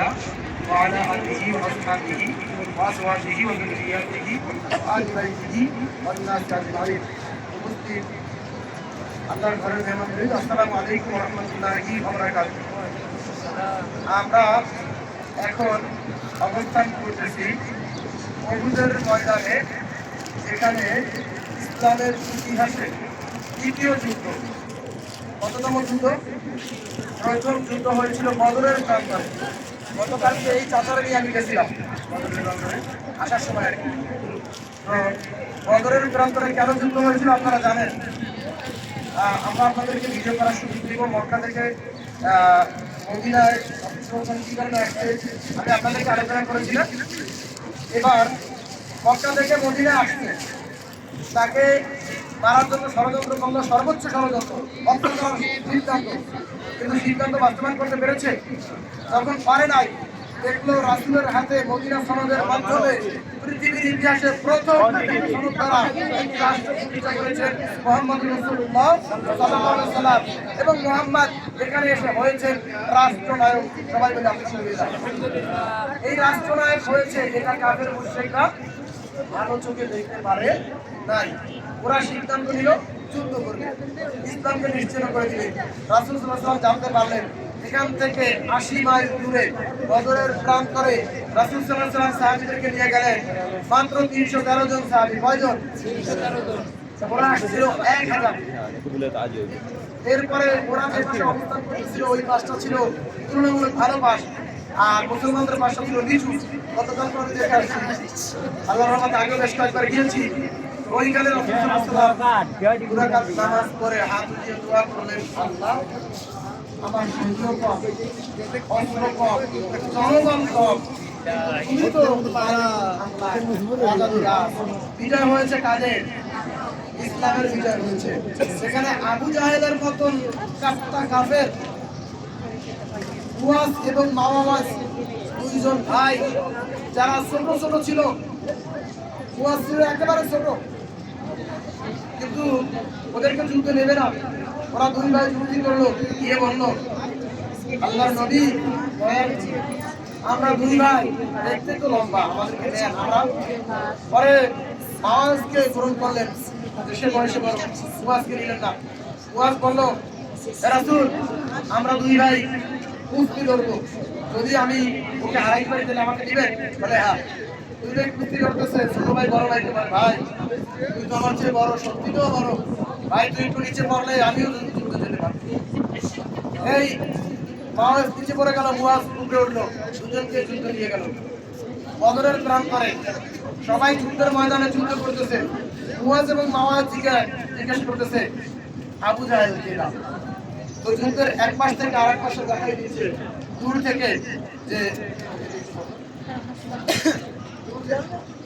الله وعلى آله وأصحابه وأزواجه وذرياته وآل بيته والناس أجمعين উপস্থিত আল্লাহর ঘরের মেহমানবৃন্দ আসসালামু আলাইকুম রহমতুল্লাহি আমরা এখন অবস্থান করতেছি অহুদের ময়দানে যেখানে ইসলামের ইতিহাসে দ্বিতীয় যুদ্ধ কততম যুদ্ধ প্রথম যুদ্ধ হয়েছিল বদরের প্রান্তরে গতকালকে এই চাচারে নিয়ে আমি গেছিলাম। আসার সময় আর কি। তো বদরের প্রান্তরে কেন যুদ্ধ হয়েছিল আপনারা জানেন? আমরা আপনাদেরকে ভিডিও করার সুযোগ দিব মক্কা থেকে কি আমি আপনাদেরকে আলোচনা করেছিলাম। এবার মক্কা থেকে মদিনায় আসছে। তাকে মারার জন্য ষড়যন্ত্র করল সর্বোচ্চ ষড়যন্ত্র। অত্যন্ত সিদ্ধান্ত? কিন্তু সিদ্ধান্ত বাস্তবায়ন করতে পেরেছে? তখন পারে নাই, দেখল রাসুলের হাতে মদিনা সনদের মাধ্যমে পৃথিবীর ইতিহাসে প্রথম সনদ রাষ্ট্র করেছেন মোহাম্মদ রসুল্লাহ সাল্লাম এবং মোহাম্মদ এখানে এসে হয়েছেন রাষ্ট্রনায়ক। সবাই মিলে এই রাষ্ট্রনায়ক হয়েছে এটা কাফের মুশরিকরা। ভালো চোখে দেখতে পারে নাই। ওরা সিদ্ধান্ত নিল যুদ্ধ করবে। ইসলামকে নিশ্চিত করে দিলেন রাসুল সাল্লাম জানতে পারলেন এখান থেকে আশি মাইল দূরে বদরের প্রান্তরে রাসুল সাল্লাহ সাল্লাম সাহাবিদেরকে নিয়ে গেলেন। মাত্র তিনশো তেরো জন সাহাবি। কয়জন? ওরা আসছিল এক হাজার। এরপরে ওরা যে পাশে অবস্থান করতেছিল ওই পাশটা ছিল তুলনামূলক ভালো পাশ। আর মুসলমানদের ছিল নিচু গতকাল করে আসছি। আল্লাহ রহমত আগে বেশ কয়েকবার গিয়েছি। আমার বিজয় হয়েছে কাদের ইসলামের বিজয় হয়েছে। সেখানে আবু জাহেলের মতন কাপ্তা কাফের উয়াস এবং মাওয়াজ দুইজন ভাই, যারা ছোট ছোট ছিল। উয়াস ছিল একেবারে ছোট। কিন্তু ওদেরকে যুদ্ধ নেবে না। ওরা দুই ভাই যুদ্ধি করল গিয়ে বলল আল্লাহ নবী আমরা দুই ভাই, দেখতে তো লম্বা, আমাদেরকে আমরা। পরে মাওয়াজকে গ্রহণ করলেন। দেশের বয়সে বড় সুয়াজকে নিলেন না। সুয়াজ বলল "হে রাসূল, আমরা দুই ভাই কুস্তি লড়বো যদি আমি ওকে হারাই পারি তাহলে আমাকে দিবেন বলে হ্যাঁ। ভাই, বড় ভাই ভাই। তুই তো আমার চেয়ে বড়, সত্যি তো বড়। ভাই, তুই নিচে পড়লে আমিও যুদ্ধ যেতে এই পড়ে উঠল। যুদ্ধ নিয়ে গেল। বদরের প্রাণ করে সবাই যুদ্ধের ময়দানে যুদ্ধ করতেছে। মুয়াজ এবং মাওয়াজ জিজ্ঞাসা করতেছে, আবু জাহেল কে যুদ্ধের এক পাশ থেকে আরেক পাশে দেখাই দিচ্ছে দূর থেকে যে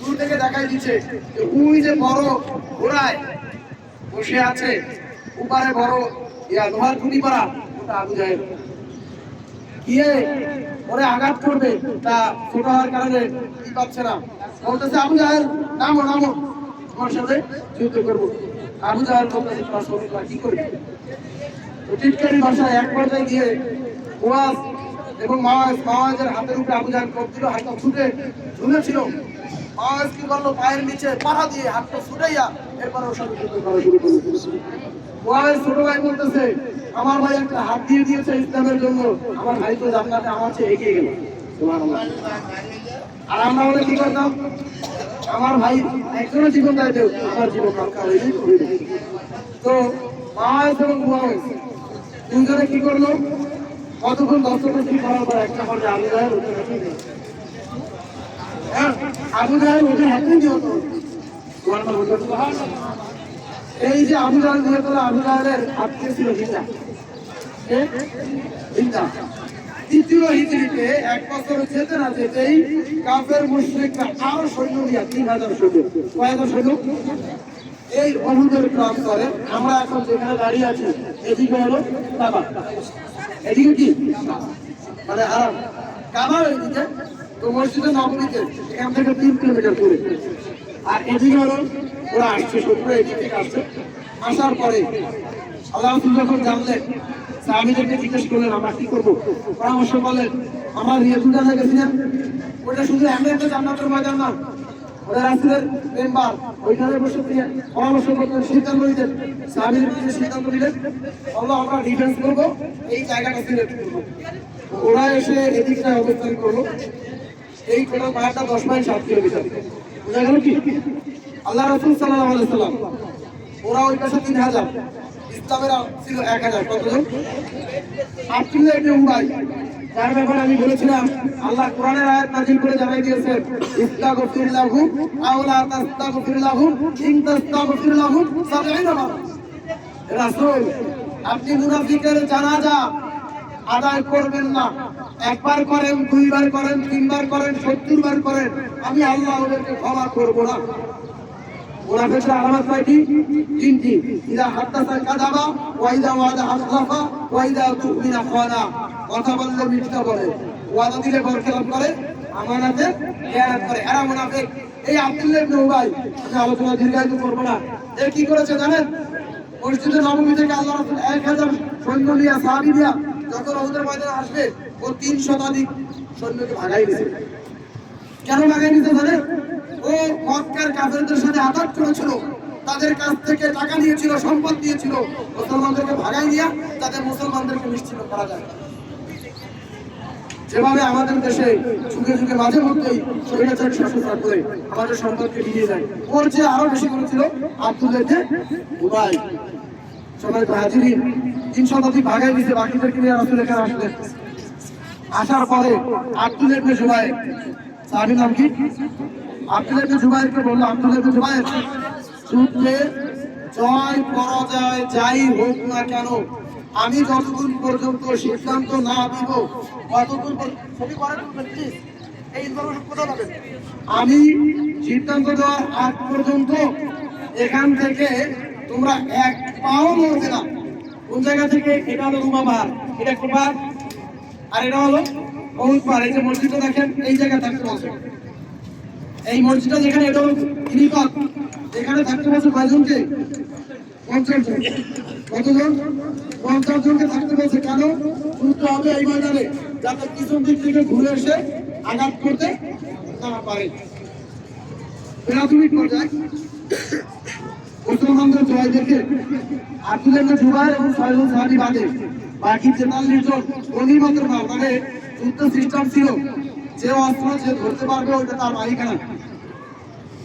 দূর থেকে দেখাই দিচ্ছে যে উই যে বড় ঘোড়ায় বসে আছে উপারে বড় ইয়া লোহার খুঁটি করা ওটা আবু জাহেল। গিয়ে ওরে আঘাত করবে, তা ছোট হওয়ার কারণে কি পাচ্ছে না। বলতেছে, আবু জাহেল, নামো নামো, তোমার সাথে যুদ্ধ করব। আবু জাহেল বলতেছে, তোমার শরীর কি করবে? টিটকারি ভাষায় এক পর্যায়ে গিয়ে ওয়াজ এবং মাওয়াজ মাওয়াজের হাতের উপরে আবু জাহেল কোপ হাতটা ছুটে ঝুলেছিল মাওয়াজ কি করল? পায়ের নিচে পাড়া দিয়ে হাতটা ছুটাইয়া এরপর সাথে যুদ্ধ করা শুরু ওয়াজ ছোট ভাই বলতেছে, আমার ভাই একটা হাত দিয়ে দিয়েছে ইসলামের জন্য, আমার ভাই তো জান্নাতে, আমার চেয়ে এগিয়ে গেল। আর আমরা বলে কি করতাম? আমার ভাই একজনের জীবন দেয় দেও আমার জীবন রক্ষা হয়ে। তো মাওয়াজ এবং মুয়াজ দুজনে কি করল? কতক্ষণ দর্শকী করার পর একটা পর্যায়ে হাঁটিয়ে হ্যাঁ, সুবহানাল্লাহ। এই যে আবু জাহেল দিয়ে না আরও সৈন্য নিয়ে তিন হাজার সৈন্য। কয় সৈন্য? এই অহুদের করে আমরা এখন যেখানে দাঁড়িয়ে আছি, এদিকে হলো কাবা এদিকে কি? মানে আরাম কাবা এদিকে, তো মসজিদে নবমীতে এখান থেকে তিন কিলোমিটার দূরে। আর এদিকে হলো, ওরা আসছে শত্রু এদিক আসছে আসার পরে, আল্লাহ যখন জানলেন, সাহাবীদেরকে জিজ্ঞেস করলেন, আমরা কি করব? পরামর্শ করলেন, আমার রিয়াজুল জানা গেছি না ওটা শুধু এমনি একটা জান্নাতের ময়দান না ওটা রাসুলের মেম্বার ওইখানে বসে তিনি পরামর্শ করতেন সিদ্ধান্ত নিতেন। সাহাবির বিরুদ্ধে সিদ্ধান্ত নিলেন আল্লাহ আমরা ডিফেন্স করব এই জায়গাটা সিলেক্ট করব ওরা এসে এদিকটা অবস্থান করল। এই টোটাল পাহাড়টা দশ মাইল সাত কিলোমিটার। বোঝা গেল কি? আল্লাহ রসুল সাল্লাহ আলাইসাল্লাম ওরা ওই পাশে তিন হাজার। যার ব্যাপারে আমি বলেছিলাম, আল্লাহ কোরআনের আয়াত নাযিল করে জানাই দিয়েছেন ইস্তাগফির লাহুম আও লা তাস্তাগফির লাহুম ইন তাস্তাগফির লাহুম 70 মারা রাসূল, আপনি মুনাফিকের জানাজা আদায় করবেন না। একবার করেন, দুইবার করেন, তিনবার করেন সত্তর বার করেন। আমি আল্লাহ ওদেরকে ক্ষমা করব না। মুনাফিকরা আলামত কয়টি? তিনটি। ইদা হাদ্দাসা কাযাবা ওয়া ইদা ওয়াদা আখলাফা ওয়া ইদা তুমিনা খানা। কথা বললে মিথ্যা বলে। ওয়াদা দিলে বরখেলাপ করে, আমানাতে খেয়ানত করে। এরা মুনাফিক। এই আব্দুল্লাহ ইবনে উবাই আলোচনা দীর্ঘায়িত করব না। এ কি করেছে জানেন? মসজিদের নবমী থেকে আল্লাহ রাসূল 1000 সৈন্য নিয়ে সাহাবী নিয়ে যখন ওদের ময়দানে আসবে, ও তিন শতাধিক সৈন্যকে ভাগাই দিয়েছে কেন লাগাই নিতে জানে ও মক্কার কাফেরদের সাথে আঘাত করেছিল। তাদের কাছ থেকে টাকা নিয়েছিল, সম্পদ দিয়েছিল মুসলমানদেরকে ভাগাই দিয়া তাদের মুসলমানদেরকে নিশ্চিত করা যায়। যেভাবে আমাদের দেশে যুগে যুগে মাঝে মধ্যেই স্বৈরাচার শাসন করে আমাদের সম্পদকে দিয়ে যায়। ওর যে আরও বেশি করেছিল আব্দুল্লাহ উবাই সবাই হাজিরি তিন শতাধিক ভাগাই দিতে বাকিদেরকে নিয়ে রাসুল এখানে আসলেন আসার পরে আব্দুল ইবনে জুবাইর সাহাবীর নাম কি? আব্দুল জুবাইরকে বলল আব্দুল জুবাইর, যুদ্ধে জয় পরাজয় যাই হোক না কেন, আমি যতক্ষণ পর্যন্ত সিদ্ধান্ত না দিব আমি সিদ্ধান্ত দেওয়ার আগ পর্যন্ত এখান থেকে তোমরা এক পাও নড়বে না। কোন জায়গা থেকে? এটা হলো রুমা পাহাড়। এটা পাহাড়? আর এটা হলো বহুত পাহাড়। এই যে মসজিদটা দেখেন, এই জায়গায় থাকতে বলছে এই মসজিদটা যেখানে এটা গিরিপথ এখানে থাকতে বলছে কয়জনকে পঞ্চাশ জন। কতজন? পঞ্চাশ জনকে থাকতে বলছে কেন? যুদ্ধ হবে এই ময়দানে, যাতে পিছন দিক থেকে ঘুরে এসে আঘাত করতে না পারে। প্রাথমিক পর্যায়ে মুসলমানদের জয় দেখে আব্দুল্লাহ জুবাইর এবং ছয়জন সাহাবি বাদে বাকি তেতাল্লিশ জন গনিমতের মানে যুদ্ধ সিস্টেম ছিল যে অস্ত্র যে ধরতে পারবে ওইটা তার মালিকানা।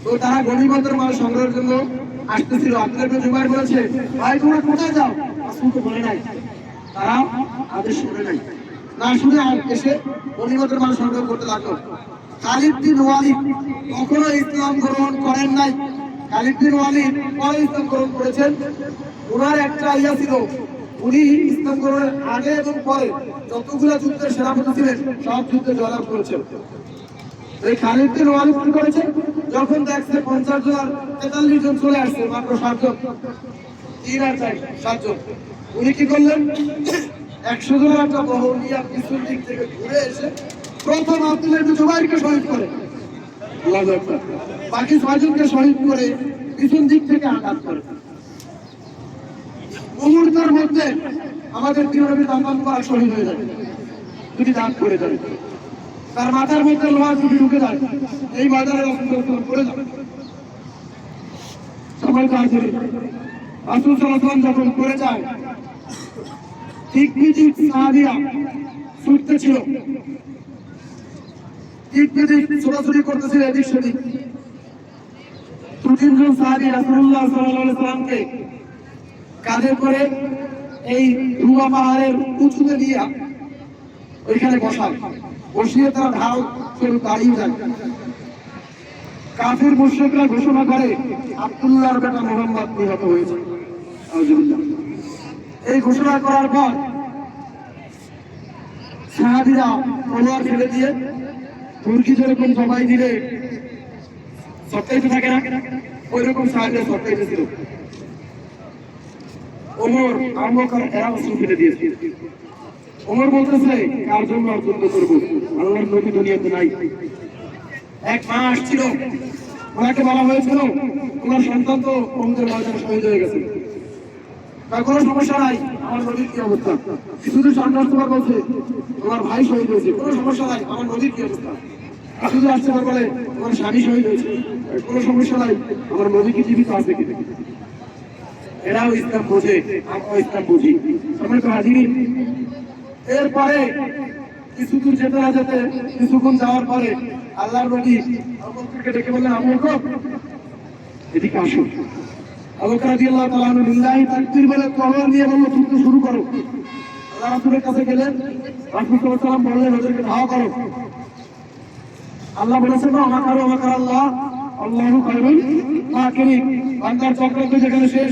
তো তারা গনিমতের মাল সংগ্রহের জন্য আসতেছিল। আব্দুল্লাহ জোগাড় করেছে ভাই, তোমরা কোথায় যাও? রাসূল তো বলে নাই। তারা আদেশ শুনে নাই। না শুনে আর এসে গনিমতের মাল সংগ্রহ করতে লাগল। খালিদ বিন ওয়ালিদ কখনো ইসলাম গ্রহণ করেন নাই। খালিদ বিন ওয়ালিদ পরে ইসলাম গ্রহণ করেছেন? ওনার একটা ইয়া ছিল। উনি ইসলাম গ্রহণের আগে এবং পরে যতগুলো যুদ্ধের সেনাপতি ছিলেন, সব যুদ্ধে জয়লাভ করেছেন। এই খালিদ বিন কি করেছে, যখন দেখছে পঞ্চাশ জন তেতাল্লিশ জন চলে আসছে, মাত্র সাতজন। তিন আর চার, সাতজন। উনি কি করলেন? একশো জনের একটা বহর নিয়ে পিছন দিক থেকে ঘুরে এসে প্রথম আব্দুল জুবাইরকে শহীদ করে। বাকি ছয়জনকে শহীদ করে পিছন দিক থেকে আঘাত করে। মুহূর্তের মধ্যে আমাদের প্রিয় নবী করা শহীদ হয়ে যাবে। দুটি দাঁত করে যাবে। তার মাথার মধ্যে লোহার টুপি ঢুকে যায়। এই বাজারে পড়ে যাবে। সবাই করি। যখন পড়ে যায়, ঠিক ঠিক সাহাবিয়া ছুটতে ছিল। ঠিক ছোটাছুটি করতেছিল এদিক সেদিক। কাঁধে করে এই রুয়া পাহাড়ের উঁচুতে দিয়া ওইখানে বসায় বসিয়ে তারা ঢাল করে দাঁড়িয়ে যায়। কাফের মুশ্রিকরা ঘোষণা করে, আব্দুল্লাহর বেটা মোহাম্মদ নিহত হয়েছে। এই ঘোষণা করার পর সাহাবিরা তলোয়ার ফেলে দিয়ে তুর্কি যেরকম জমাই দিলে সপ্তাহে থাকে না ওই রকম সাহাবিরা সপ্তাহে ছিল। ওমর আম্বকর এরা অস্ত্র ফেলে দিয়েছে। ওমর বলতেছে, কার জন্য যুদ্ধ করব? আল্লাহর নবী দুনিয়াতে নাই। এক মা আসছিল। ওনাকে বলা হয়েছিল ওনার সন্তান তো ওমদের ময়দানে শহীদ হয়ে গেছে। তার কোনো সমস্যা নাই, আমার নদীর কি অবস্থা? শুধু সন্ন্যাস তোমার বলছে, তোমার ভাই শহীদ হয়েছে। কোনো সমস্যা নাই, আমার নদীর কি অবস্থা? শুধু আসছে বলে তোমার স্বামী শহীদ হয়েছে। কোনো সমস্যা নাই, আমার নদী কি জীবিত আছে কি? এরাও ইসলাম বোঝে, আমরাও ইসলাম বুঝি। আমরা তো এরপরে কিছু দূর যেতে না যেতে, কিছুক্ষণ যাওয়ার পরে আল্লাহর নবী আবু বকরকে ডেকে বললেন বকর, এদিকে আসো। নিয়ে শুরু করো। আল্লাহ কাছে করো। আল্লাহ বলেছেন, না আমার আমার আল্লাহ যেখানে শেষ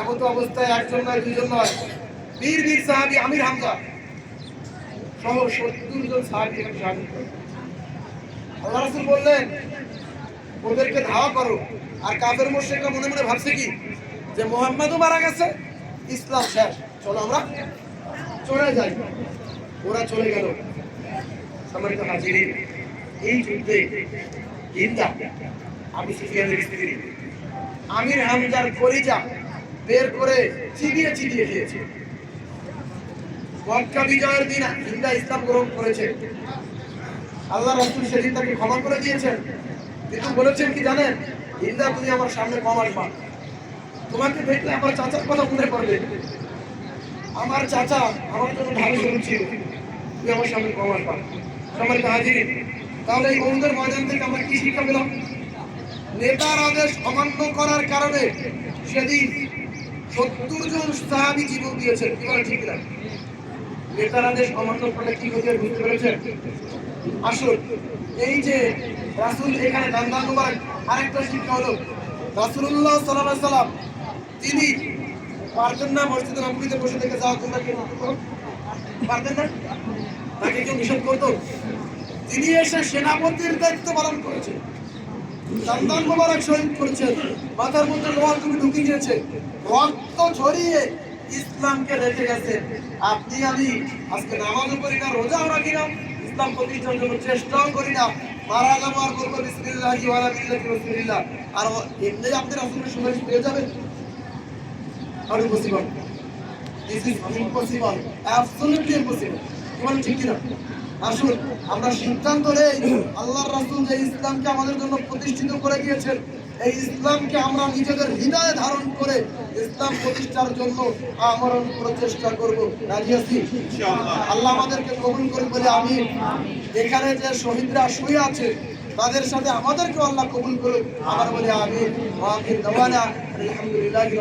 এমন তো অবস্থায় একজন নয় দুজন নয়। বীর বীর সাহাবি আমির হামজা সহ সত্তর জন সাহাবি আল্লাহ রাসূল বললেন, ওদেরকে ধাওয়া করো। আর কাফের মোশেকরা মনে মনে ভাবছে কি? যে মোহাম্মদও মারা গেছে, ইসলাম শেষ। চলো আমরা চলে যাই। ওরা চলে গেল। সম্মানিত হাজিরিন, এই যুদ্ধে হিন্দা আবু সুফিয়ানের স্ত্রী আমির হামজার কলিজা বের করে চিবিয়ে চিবিয়ে খেয়েছে মক্কা বিজয়ের দিন হিন্দা ইসলাম গ্রহণ করেছে। আল্লাহ রাসূল সেদিন তাকে ক্ষমা করে দিয়েছেন। কিন্তু বলেছেন কি জানেন? হিন্দা তুমি আমার সামনে কম আসবা তোমাকে দেখলে আমার চাচার কথা মনে পড়বে। আমার চাচা আমার জন্য ঢালে শুনছিল তুমি আমার সামনে কম আসবা সম্মানিত হাজির তাহলে এই বন্ধুদের ময়দান থেকে আমরা কি শিক্ষা পেলাম? নেতার আদেশ অমান্য করার কারণে সেদিন সত্তর জন সাহাবি জীবন দিয়েছেন কি বলে ঠিক না? নেতার আদেশ অমান্য করলে কি হতে বুঝতে পেরেছেন? আসুন, এই যে রাসূল এখানে দান্দান মুবারক আরেকটা শিক্ষা হলো, রাসূলুল্লাহ সাল্লাল্লাহু আলাইহি সাল্লাম, তিনি পারতেন না মসজিদে নববীতে বসে থেকে যাও তোমরা কি পারতেন না? তাকে কেউ নিষেধ করতো? তিনি এসে সেনাপতির দায়িত্ব পালন করেছেন। দান্দান মোবারক শহীদ করেছেন। মাথার মধ্যে লোহার তুমি ঢুকে গিয়েছে রক্ত ছড়িয়ে ইসলামকে রেখে গেছে। আপনি, আমি আজকে নামাজও করি না, রোজাও রাখি না, ইসলাম প্রতিষ্ঠার জন্য চেষ্টাও করি না। মারা যাব আর বলব বিসমিল্লাহ ওয়ালা বিল্লাহি রাসূলিল্লাহ। আর এমনি আপনি রাসূলের সুপারিশ পেয়ে যাবেন। আর impossible this is impossible absolutely impossible তোমার ঠিক কিনা? আসুন আমরা সিদ্ধান্ত নেই আল্লাহর রাসূল যে ইসলামকে আমাদের জন্য প্রতিষ্ঠিত করে গিয়েছেন এই ইসলামকে আমরা নিজেদের হৃদয়ে ধারণ করে ইসলাম প্রতিষ্ঠার জন্য আমরণ প্রচেষ্টা করব। রাজি আছি? আল্লাহ আমাদেরকে কবুল করে বলে আমি এখানে যে শহীদরা শুয়ে আছে তাদের সাথে আমাদেরকে আল্লাহ কবুল করুক। আমার বলে আমি আলহামদুলিল্লাহি